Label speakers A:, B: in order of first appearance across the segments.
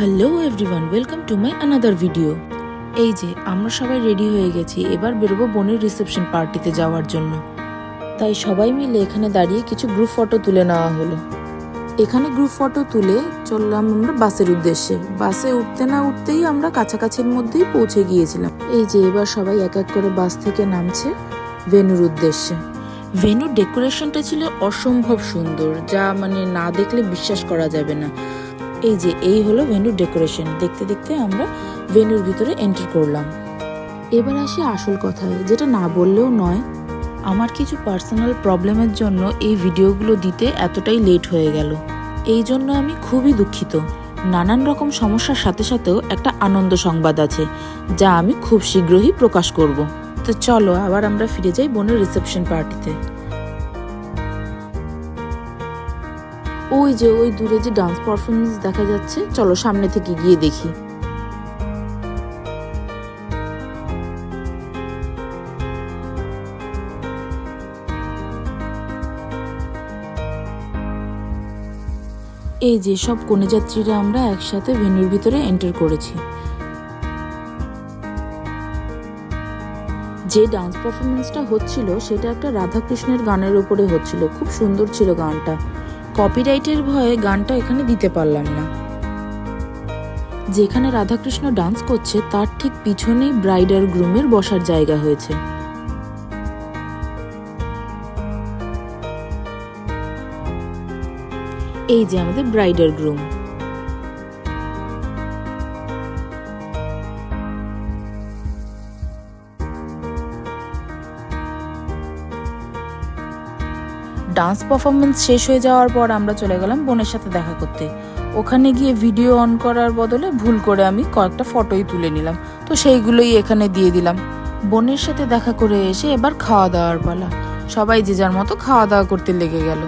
A: Hello everyone welcome to my another video এই যে, আমরা সবাই রেডি হয়ে গেছি। এবার বেরোবো বোনের রিসেপশন পার্টিতে যাওয়ার জন্য। তাই সবাই মিলে এখানে দাঁড়িয়ে কিছু গ্রুপ ফটো তুলে নেওয়া হলো। এখানে গ্রুপ ফটো তুলে চললাম আমরা বাসের উদ্দেশ্যে। বাসে উঠতে না উঠতেই আমরা কাছাকাছির মধ্যেই পৌঁছে গিয়েছিলাম। এই যে, এবার সবাই এক এক করে বাস থেকে নামছে ভেনুর উদ্দেশ্যে। ভেনুর ডেকোরেশনটা ছিল অসম্ভব সুন্দর। যা মানে না দেখলে বিশ্বাস করা যাবে না। এই যে, এই হলো ভেনুর ডেকোরেশন দেখতে দেখতে আমরা ভেনুর ভিতরে এন্টার করলাম। এবার আসি আসল কথায়, যেটা না বললেও নয়। আমার কিছু পার্সোনাল প্রবলেমের জন্য এই ভিডিওগুলো দিতে এতটাই লেট হয়ে গেল। এই জন্য আমি খুবই দুঃখিত। নানান রকম সমস্যার সাথে সাথেও একটা আনন্দ সংবাদ আছে, যা আমি খুব শীঘ্রই প্রকাশ করব। তো চলো, আবার আমরা ফিরে যাই বোনের রিসেপশন পার্টিতে ওই যে, ওই দূরে যে ডান্স পারফরমেন্স দেখা যাচ্ছে, চলো সামনে থেকে গিয়ে দেখি। এই যে সব কনেযাত্রীরা আমরা একসাথে ভেন্যুর ভিতরে এন্টার করেছি। যে ডান্স পারফরমেন্সটা হচ্ছিল, সেটা একটা রাধাকৃষ্ণের গানের উপরে হচ্ছিল। খুব সুন্দর ছিল গানটা। কপিরাইটের ভয়ে গানটা এখানে দিতে পারলাম না। যেখানে রাধাকৃষ্ণ ডান্স করছে, তার ঠিক পিছনেই ব্রাইড আর গ্রুমের বসার জায়গা হয়েছে। এই যে আমাদের ব্রাইডার গ্রুম ডান্স পারফরমেন্স শেষ হয়ে যাওয়ার পর আমরা চলে গেলাম বোনের সাথে দেখা করতে। ওখানে গিয়ে ভিডিও অন করার বদলে ভুল করে আমি কয়েকটা ফটোই তুলে নিলাম। তো সেইগুলোই এখানে দিয়ে দিলাম। বোনের সাথে দেখা করে এসে এবার খাওয়া দাওয়ার পালা। সবাই যে যার মতো খাওয়া দাওয়া করতে লেগে গেল।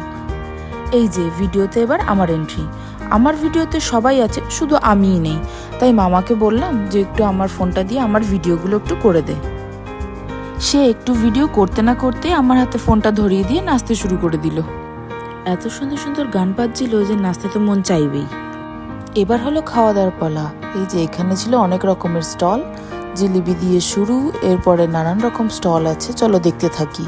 A: এই যে, ভিডিওতে এবার আমার এন্ট্রি আমার ভিডিওতে সবাই আছে, শুধু আমিই নেই। তাই মামাকে বললাম যে একটু আমার ফোনটা দিয়ে আমার ভিডিওগুলো একটু করে দে। সে একটু ভিডিও করতে না করতে আমার হাতে ফোনটা ধরিয়ে দিয়ে নাচতে শুরু করে দিল। এত সুন্দর সুন্দর গান বাজছিল যে নাচতে তো মন চাইবেই। এবার হলো খাওয়া দাওয়ার পালা। এই যে এখানে ছিল অনেক রকমের স্টল, জিলিপি দিয়ে শুরু, এরপরে নানান রকম স্টল আছে, চলো দেখতে থাকি।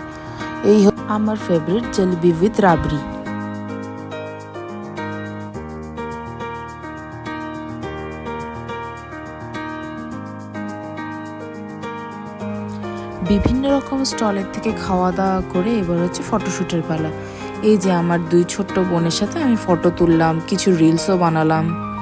A: এই আমার ফেভারিট জিলিপি উইথ রাবড়ি। বিভিন্ন রকম স্টলের থেকে খাওয়া দাওয়া করে এবার হচ্ছে ফটোশ্যুটের পালা। এই যে আমার দুই ছোট্ট বোনের সাথে আমি ফটো তুললাম, কিছু রিলসও বানালাম।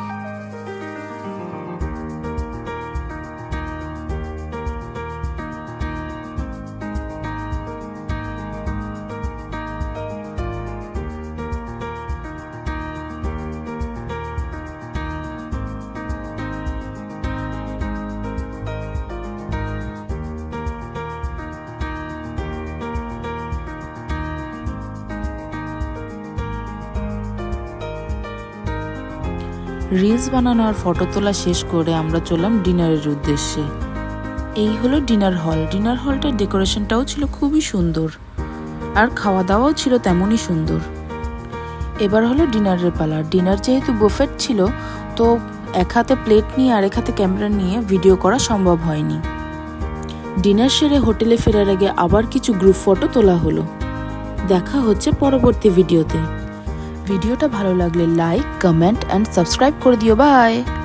A: রিলস বানানো আর ফটো তোলা শেষ করে আমরা চললাম ডিনারের উদ্দেশ্যে। এই হলো ডিনার হল। ডিনার হলটার ডেকোরেশনটাও ছিল খুবই সুন্দর। আর খাওয়া দাওয়াও ছিল তেমনই সুন্দর। এবার হলো ডিনারের পালা। ডিনার যেহেতু বুফেট ছিল, তো এক হাতে প্লেট নিয়ে আর এক হাতে ক্যামেরা নিয়ে ভিডিও করা সম্ভব হয়নি। ডিনার সেরে হোটেলে ফেরার আগে আবার কিছু গ্রুপ ফটো তোলা হলো। দেখা হচ্ছে পরবর্তী ভিডিওতে। ভিডিওটা ভালো লাগলে লাইক কমেন্ট অ্যান্ড সাবস্ক্রাইব করে দিও। বাই